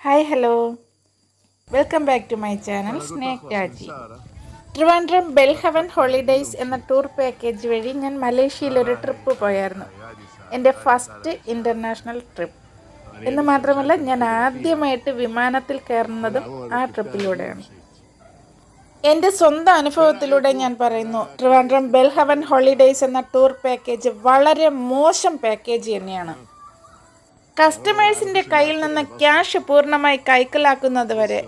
Hi hello welcome back to my channel snake Raji Trivandrum Belhaven holidays എന്ന tour package വഴി ഞാൻ മലേഷ്യയിൽ ഒരു ട്രിപ്പ് പോയായിരുന്നു. എന്റെ ഫസ്റ്റ് ഇന്റർനാഷണൽ ട്രിപ്പ് എന്ന് മാത്രമല്ല ഞാൻ ആദ്യമായിട്ട് വിമാനത്തിൽ കയറുന്നതും ആ ട്രിപ്പിലൂടെയാണ് എന്റെ സ്വന്തം അനുഭവത്തിലൂടെ ഞാൻ പറയുന്നു ട്രിവാൻഡ്രം ബെൽഹവൻ ഹോളിഡേയ്സ് എന്ന ടൂർ പാക്കേജ് വളരെ മോശം പാക്കേജ് തന്നെയാണ്. കസ്റ്റമേഴ്സിന്റെ കയ്യിൽ നിന്ന് ക്യാഷ് പൂർണമായി കൈക്കലാക്കുന്നത് വരെ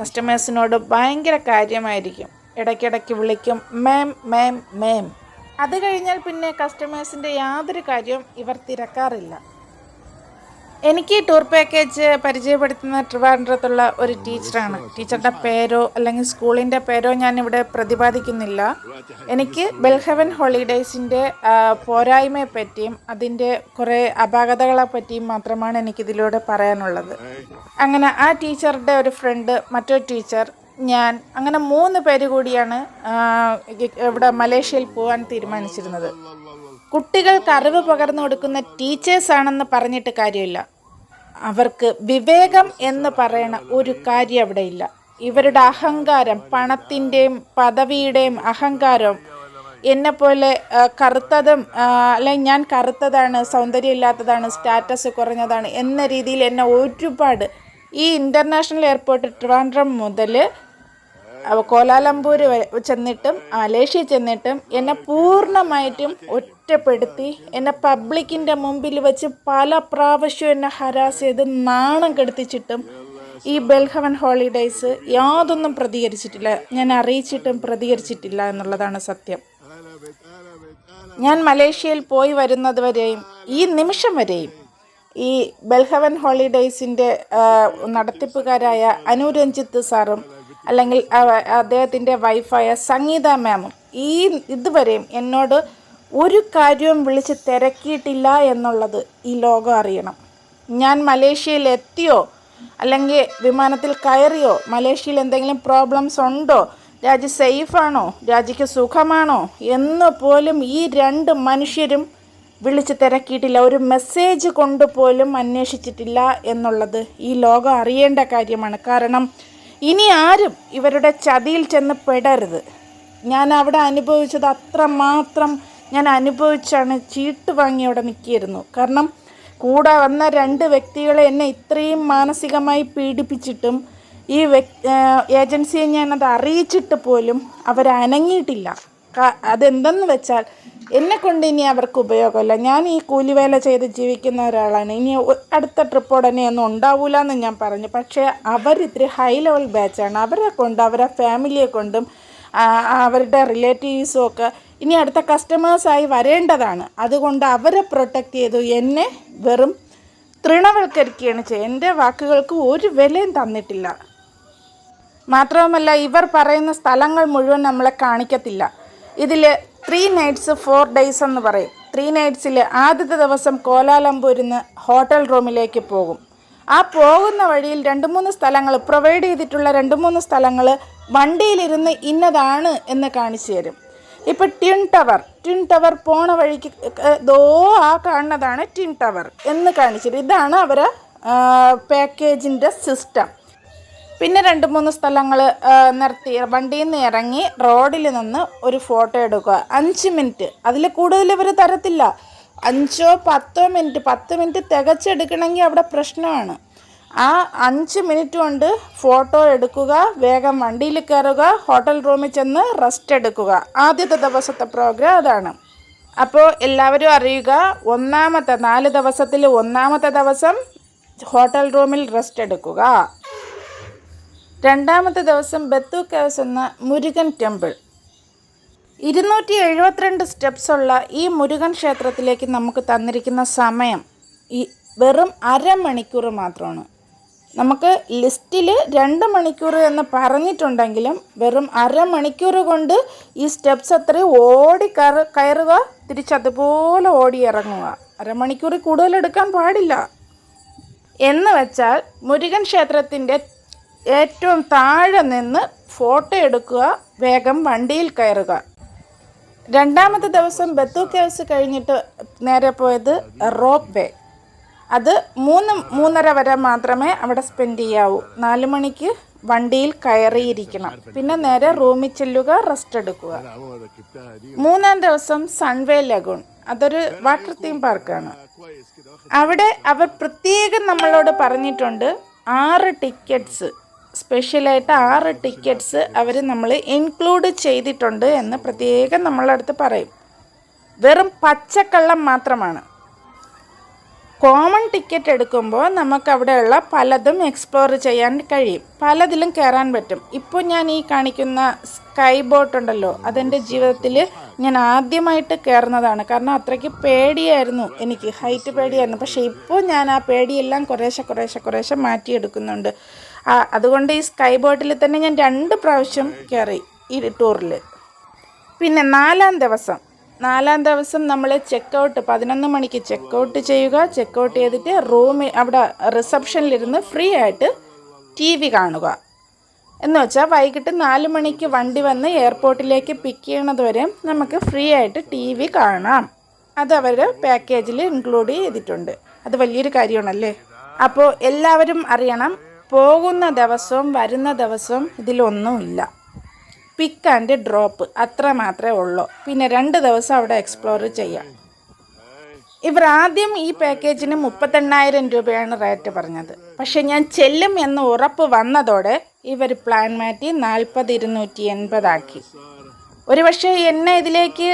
കസ്റ്റമേഴ്സിനോട് ഭയങ്കര കാര്യമായിരിക്കും. ഇടയ്ക്കിടയ്ക്ക് വിളിക്കും മാം മാം മാം അത് കഴിഞ്ഞാൽ പിന്നെ കസ്റ്റമേഴ്സിന്റെ യാതൊരു കാര്യവും ഇവർ തിരക്കാറില്ല. എനിക്ക് ടൂർ പാക്കേജ് പരിചയപ്പെടുത്തുന്ന ട്രിവാൻഡ്രത്തുള്ള ഒരു ടീച്ചറാണ്. ടീച്ചറുടെ പേരോ അല്ലെങ്കിൽ സ്കൂളിന്റെ പേരോ ഞാൻ ഇവിടെ പ്രതിപാദിക്കുന്നില്ല. എനിക്ക് ബെൽഹവൻ ഹോളിഡേയ്സിന്റെ പോരായ്മയെ പറ്റിയും അതിന്റെ കുറേ അപാകതകളെ പറ്റിയും മാത്രമാണ് എനിക്കിതിലൂടെ പറയാനുള്ളത്. അങ്ങനെ ആ ടീച്ചറുടെ ഒരു ഫ്രണ്ട് മറ്റൊരു ടീച്ചർ ഞാൻ അങ്ങനെ മൂന്ന് പേര് കൂടിയാണ് ഇവിടെ മലേഷ്യയിൽ പോകാൻ തീരുമാനിച്ചിരുന്നത്. കുട്ടികൾക്ക് അറിവ് പകർന്നു കൊടുക്കുന്ന ടീച്ചേഴ്സാണെന്ന് പറഞ്ഞിട്ട് കാര്യമില്ല. അവർക്ക് വിവേകം എന്ന് പറയണ ഒരു കാര്യം അവിടെ ഇല്ല ഇവരുടെ അഹങ്കാരം പണത്തിന്റെയും പദവിയുടെയും അഹങ്കാരം എന്നെ പോലെ കറുത്തതും അല്ലെങ്കിൽ ഞാൻ കറുത്തതാണ് സൗന്ദര്യമില്ലാത്തതാണ് സ്റ്റാറ്റസ് കുറഞ്ഞതാണ് എന്ന രീതിയിൽ എന്നെ ഒരുപാട് ഈ ഇന്റർനാഷണൽ എയർപോർട്ട് ട്രിവാൻഡ്രം മുതൽ കോലാലംപൂർ വരെ ചെന്നിട്ടും മലേഷ്യ ചെന്നിട്ടും എന്നെ പൂർണമായിട്ടും ഒറ്റപ്പെടുത്തി എന്നെ പബ്ലിക്കിന്റെ മുമ്പിൽ വെച്ച് പല പ്രാവശ്യം എന്നെ ഹരാസ് ചെയ്ത് നാണം കെടുത്തിച്ചിട്ടും ഈ ബെൽഹവൻ ഹോളിഡേയ്സ് യാതൊന്നും പ്രതികരിച്ചിട്ടില്ല. ഞാൻ അറിയിച്ചിട്ടും പ്രതികരിച്ചിട്ടില്ല എന്നുള്ളതാണ് സത്യം. ഞാൻ മലേഷ്യയിൽ പോയി വരുന്നത് വരെയും ഈ നിമിഷം വരെയും ഈ ബെൽഹവൻ ഹോളിഡേയ്സിന്റെ നടത്തിപ്പുകാരായ അനുരഞ്ജിത്ത് സാറും അല്ലെങ്കിൽ അദ്ദേഹത്തിന്റെ വൈഫായ സംഗീത മാമും ഈ ഇതുവരെയും എന്നോട് ഒരു കാര്യവും വിളിച്ച് തിരക്കിയിട്ടില്ല എന്നുള്ളത് ഈ ലോകം അറിയണം. ഞാൻ മലേഷ്യയിൽ എത്തിയോ? അല്ലെങ്കിൽ വിമാനത്തിൽ കയറിയോ? മലേഷ്യയിൽ എന്തെങ്കിലും പ്രോബ്ലംസ് ഉണ്ടോ? രാജ്യം സേഫാണോ രാജ്യക്ക് സുഖമാണോ? എന്ന് പോലും ഈ രണ്ട് മനുഷ്യരും വിളിച്ച് തിരക്കിയിട്ടില്ല. ഒരു മെസ്സേജ് കൊണ്ടുപോലും അന്വേഷിച്ചിട്ടില്ല എന്നുള്ളത് ഈ ലോകം അറിയേണ്ട കാര്യമാണ്. കാരണം ഇനി ആരും ഇവരുടെ ചതിയിൽ ചെന്ന് പെടരുത്. ഞാൻ അവിടെ അനുഭവിച്ചത് അത്രമാത്രം ഞാൻ അനുഭവിച്ചാണ് ചീട്ട് വാങ്ങി അവിടെ നിൽക്കിയിരുന്നു കാരണം കൂടെ വന്ന രണ്ട് വ്യക്തികളെ എന്നെ ഇത്രയും മാനസികമായി പീഡിപ്പിച്ചിട്ടും ഈ ഏജൻസിയെ ഞാനത് അറിയിച്ചിട്ട് പോലും അവരനങ്ങിയിട്ടില്ല അതെന്തെന്ന് വെച്ചാൽ എന്നെ കൊണ്ട് ഇനി അവർക്ക് ഉപയോഗമില്ല. ഞാൻ ഈ കൂലിവേല ചെയ്ത് ജീവിക്കുന്ന ഒരാളാണ്. ഇനി അടുത്ത ട്രിപ്പ് ഉടനെ ഒന്നും ഉണ്ടാവൂല എന്ന് ഞാൻ പറഞ്ഞു. പക്ഷേ അവർ ഇത്തിരി ഹൈ ലെവൽ ബാച്ചാണ് അവരെ കൊണ്ട് അവരെ ഫാമിലിയെ കൊണ്ടും അവരുടെ റിലേറ്റീവ്സും ഒക്കെ ഇനി അടുത്ത കസ്റ്റമേഴ്സായി വരേണ്ടതാണ്. അതുകൊണ്ട് അവരെ പ്രൊട്ടക്റ്റ് ചെയ്തു. എന്നെ വെറും തൃണവൽക്കരിക്കുകയാണ് ചെയ്യുക എന്റെ വാക്കുകൾക്ക് ഒരു വിലയും തന്നിട്ടില്ല. മാത്രവുമല്ല ഇവർ പറയുന്ന സ്ഥലങ്ങൾ മുഴുവൻ നമ്മളെ കാണിക്കത്തില്ല. ഇതിൽ ത്രീ നൈറ്റ്സ് ഫോർ ഡേയ്സ് എന്ന് പറയും. ത്രീ നൈറ്റ്സിൽ ആദ്യത്തെ ദിവസം കോലാലംപൂരിൽ നിന്ന് ഹോട്ടൽ റൂമിലേക്ക് പോകും. ആ പോകുന്ന വഴിയിൽ രണ്ട് മൂന്ന് സ്ഥലങ്ങൾ പ്രൊവൈഡ് ചെയ്തിട്ടുള്ള രണ്ട് മൂന്ന് സ്ഥലങ്ങൾ വണ്ടിയിലിരുന്ന് ഇന്നതാണ് എന്ന് കാണിച്ചു തരും. ഇപ്പം ട്വിൻ ടവർ ട്വിൻ ടവർ പോണ വഴിക്ക് ദോ ആ കാണുന്നതാണ് ട്വിൻ ടവർ എന്ന് കാണിച്ചിട്ട് ഇതാണ് അവരെ പാക്കേജിന്റെ സിസ്റ്റം. പിന്നെ രണ്ട് മൂന്ന് സ്ഥലങ്ങൾ നിർത്തി. വണ്ടിയിൽ നിന്ന് ഇറങ്ങി റോഡിൽ നിന്ന് ഒരു ഫോട്ടോ എടുക്കുക. അഞ്ച് മിനിറ്റ്. അതിൽ കൂടുതൽ ഇവർ തരത്തില്ല. അഞ്ചോ പത്തോ മിനിറ്റ് പത്ത് മിനിറ്റ് തികച്ചെടുക്കണമെങ്കിൽ അവിടെ പ്രശ്നമാണ്. ആ അഞ്ച് മിനിറ്റ് കൊണ്ട് ഫോട്ടോ എടുക്കുക വേഗം വണ്ടിയിൽ കയറുക ഹോട്ടൽ റൂമിൽ ചെന്ന് റെസ്റ്റ് എടുക്കുക. ആദ്യത്തെ ദിവസത്തെ പ്രോഗ്രാം അതാണ്. അപ്പോൾ എല്ലാവരും അറിയുക ഒന്നാമത്തെ നാല് ദിവസത്തിൽ ഒന്നാമത്തെ ദിവസം ഹോട്ടൽ റൂമിൽ റെസ്റ്റ് എടുക്കുക. രണ്ടാമത്തെ ദിവസം ബത്തു കേവ്സ് എന്ന മുരുകൻ ടെമ്പിൾ. ഇരുന്നൂറ്റി എഴുപത്തിരണ്ട് സ്റ്റെപ്സ് ഉള്ള ഈ മുരുകൻ ക്ഷേത്രത്തിലേക്ക് നമുക്ക് തന്നിരിക്കുന്ന സമയം ഈ വെറും അരമണിക്കൂർ മാത്രമാണ്. നമുക്ക് ലിസ്റ്റിൽ രണ്ട് മണിക്കൂർ എന്ന് പറഞ്ഞിട്ടുണ്ടെങ്കിലും വെറും അരമണിക്കൂർ കൊണ്ട് ഈ സ്റ്റെപ്സ് അത്രയും ഓടി കയറ കയറുക തിരിച്ചതുപോലെ ഓടി ഇറങ്ങുക. അരമണിക്കൂറിൽ കൂടുതൽ എടുക്കാൻ പാടില്ല. എന്ന് വെച്ചാൽ മുരുകൻ ക്ഷേത്രത്തിന്റെ ഏറ്റവും താഴെ നിന്ന് ഫോട്ടോ എടുക്കുക വേഗം വണ്ടിയിൽ കയറുക. രണ്ടാമത്തെ ദിവസം ബത്തു കേവ്സ് കഴിഞ്ഞിട്ട് നേരെ പോയത് റോപ്പ് വേ. അത് മൂന്ന് മൂന്നര വരെ മാത്രമേ അവിടെ സ്പെൻഡ് ചെയ്യാവൂ. നാല് മണിക്ക് വണ്ടിയിൽ കയറിയിരിക്കണം. പിന്നെ നേരെ റൂമിൽ ചെല്ലുക റെസ്റ്റ് എടുക്കുക. മൂന്നാം ദിവസം സൺവേ ലഗൂൺ അതൊരു വാട്ടർ തീം പാർക്കാണ് അവിടെ അവർ പ്രത്യേകം നമ്മളോട് പറഞ്ഞിട്ടുണ്ട് ആറ് ടിക്കറ്റ്സ് സ്പെഷ്യലായിട്ട് ആറ് ടിക്കറ്റ്സ് അവർ നമ്മൾ ഇൻക്ലൂഡ് ചെയ്തിട്ടുണ്ട് എന്ന് പ്രത്യേകം നമ്മളടുത്ത് പറയും. വെറും പച്ചക്കള്ളം മാത്രമാണ്. കോമൺ ടിക്കറ്റ് എടുക്കുമ്പോൾ നമുക്ക് അവിടെയുള്ള പലതും എക്സ്പ്ലോർ ചെയ്യാൻ കഴിയും. പലതിലും കയറാൻ പറ്റും. ഇപ്പോൾ ഞാൻ ഈ കാണിക്കുന്ന സ്കൈ ബോട്ട് ഉണ്ടല്ലോ അതെന്റെ ജീവിതത്തിൽ ഞാൻ ആദ്യമായിട്ട് കയറുന്നതാണ് കാരണം അത്രയ്ക്ക് പേടിയായിരുന്നു എനിക്ക് ഹൈറ്റ് പേടിയായിരുന്നു. പക്ഷേ ഇപ്പോൾ ഞാൻ ആ പേടിയെല്ലാം കുറേശ്ശെ കുറേശ്ശെ കുറേശ്ശെ മാറ്റിയെടുക്കുന്നുണ്ട്. അതുകൊണ്ട് ഈ സ്കൈ ബോട്ടിൽ തന്നെ ഞാൻ രണ്ട് പ്രാവശ്യം കയറി ഈ ടൂറിൽ പിന്നെ നാലാം ദിവസം. നാലാം ദിവസം നമ്മൾ ചെക്കൗട്ട് പതിനൊന്ന് മണിക്ക് ചെക്കൗട്ട് ചെയ്യുക. ചെക്കൗട്ട് ചെയ്തിട്ട് റൂമിൽ അവിടെ റിസപ്ഷനിലിരുന്ന് ഫ്രീ ആയിട്ട് ടി വി കാണുക. എന്ന് വെച്ചാൽ വൈകിട്ട് നാല് മണിക്ക് വണ്ടി വന്ന് എയർപോർട്ടിലേക്ക് പിക്ക് ചെയ്യണത് വരെ നമുക്ക് ഫ്രീ ആയിട്ട് ടി വി കാണാം. അത് അവർ പാക്കേജിൽ ഇൻക്ലൂഡ് ചെയ്തിട്ടുണ്ട്. അത് വലിയൊരു കാര്യമാണല്ലേ? അപ്പോൾ എല്ലാവരും അറിയണം പോകുന്ന ദിവസവും വരുന്ന ദിവസവും ഇതിലൊന്നുമില്ല. പിക്ക് ആൻഡ് ഡ്രോപ്പ് അത്ര മാത്രമേ ഉള്ളൂ. പിന്നെ രണ്ട് ദിവസം അവിടെ എക്സ്പ്ലോർ ചെയ്യാം. ഇവർ ആദ്യം ഈ പാക്കേജിന് മുപ്പത്തെണ്ണായിരം രൂപയാണ് റേറ്റ് പറഞ്ഞത്. പക്ഷെ ഞാൻ ചെല്ലും എന്ന് ഉറപ്പ് വന്നതോടെ ഇവർ പ്ലാൻ മാറ്റി നാൽപ്പത് ഇരുന്നൂറ്റി എൺപതാക്കി ഒരുപക്ഷെ എന്നെ ഇതിലേക്ക്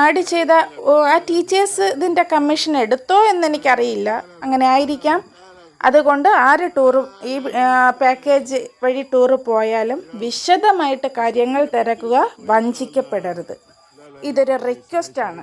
ആഡ് ചെയ്ത ആ ടീച്ചേഴ്സ് ഇതിന്റെ കമ്മീഷൻ എടുത്തോ എന്നെനിക്കറിയില്ല അങ്ങനെ ആയിരിക്കാം. അതുകൊണ്ട് ആര് ടൂറും ഈ പാക്കേജ് വഴി ടൂറ് പോയാലും വിശദമായിട്ട് കാര്യങ്ങൾ തിരക്കുക വഞ്ചിക്കപ്പെടരുത്. ഇതൊരു റിക്വസ്റ്റാണ്